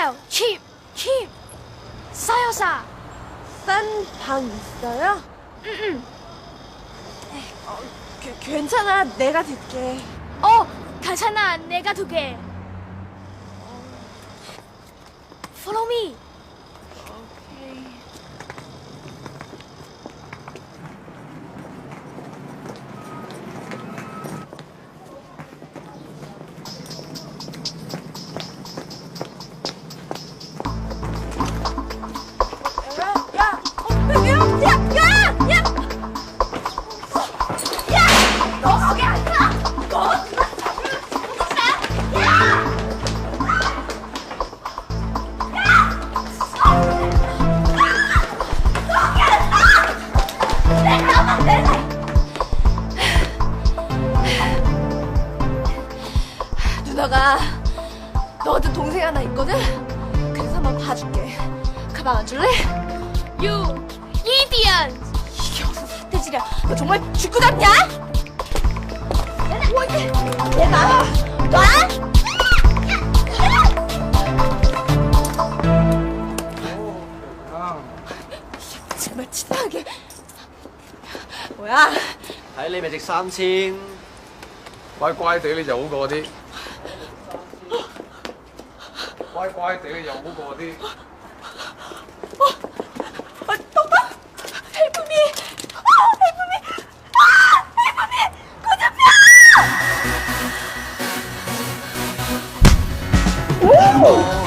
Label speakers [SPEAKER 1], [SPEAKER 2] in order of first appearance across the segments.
[SPEAKER 1] 주세요. 칩, 칩. 싸요, 싸.
[SPEAKER 2] 싼방 있어요?
[SPEAKER 1] 응,
[SPEAKER 2] 어, 그, 괜찮아. 내가.
[SPEAKER 1] 응. 어, 괜찮아. 내가 두 개. Follow me.
[SPEAKER 2] 누나가 너도 동생 하나 있거든? 그래서 한번 봐줄게. 가방 안 줄래?
[SPEAKER 1] You idiot.
[SPEAKER 2] 이게 무슨 삿대질이야. 너 정말 죽고 잡냐? 얘네 뭐 이게? 얘가 놔? 정말 치사하게. 뭐야?
[SPEAKER 3] 睇你咪值三千，
[SPEAKER 4] 乖乖地你就好過啲， 乖乖地嘅，有冇嗰啲
[SPEAKER 3] ？Oh!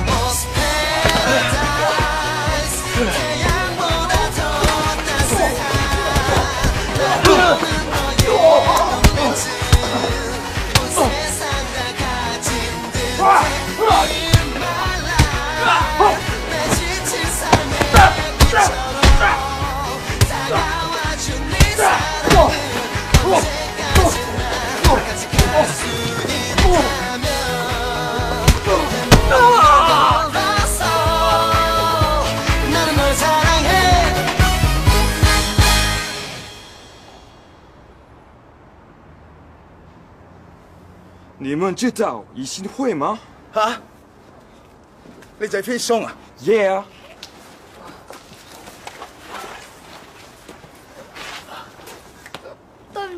[SPEAKER 5] 你们知道一心会吗
[SPEAKER 6] 吓？你就係飛松啊
[SPEAKER 5] ？？Yeah，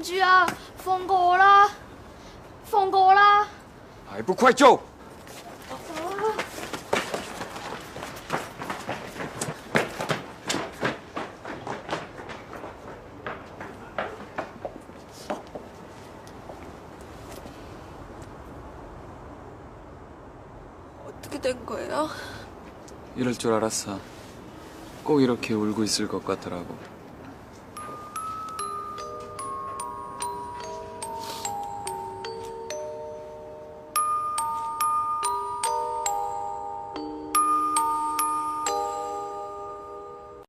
[SPEAKER 1] 민주야, 펑거라, 펑거라. 아이,
[SPEAKER 5] 부쿠아이죠.
[SPEAKER 2] 어떻게 된 거예요?
[SPEAKER 5] 이럴 줄 알았어. 꼭 이렇게 울고 있을 것 같더라고.